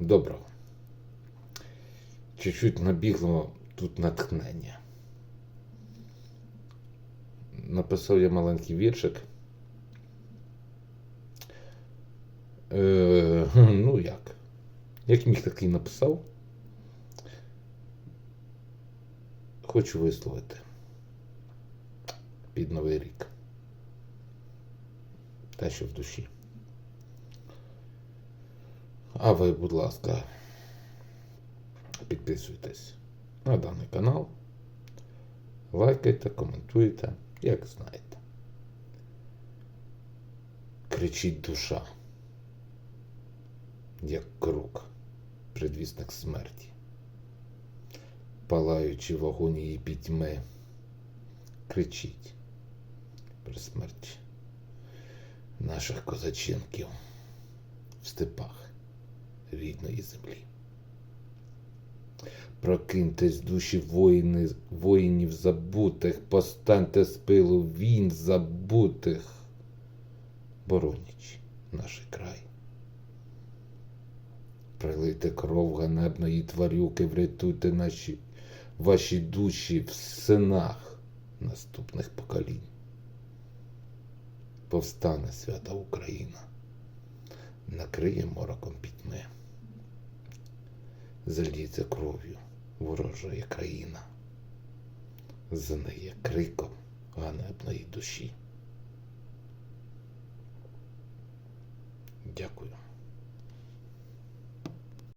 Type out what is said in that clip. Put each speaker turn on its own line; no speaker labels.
Доброго. Чуть-чуть набігло тут натхнення. Написав я маленький віршик. Е, ну як? Як міг такий написав? Хочу висловити під Новий рік. Те, що в душі. А ви, будь ласка, підписуйтесь на даний канал, лайкайте, коментуйте, як знаєте. Кричить душа, як круг, предвісник смерті, палаючи в агонії пітьми, кричить при смерті наших козаченків в степах рідної землі. Прокиньтесь душі воїни, воїнів забутих, постаньте з пилу війн забутих, боронячи наш край. Прилийте кров ганебної тварюки, врятуйте наші ваші душі в синах наступних поколінь. Повстане свята Україна, накриє мороком пітьми зальється кров'ю ворожої країна, знає криком ганебної душі. Дякую.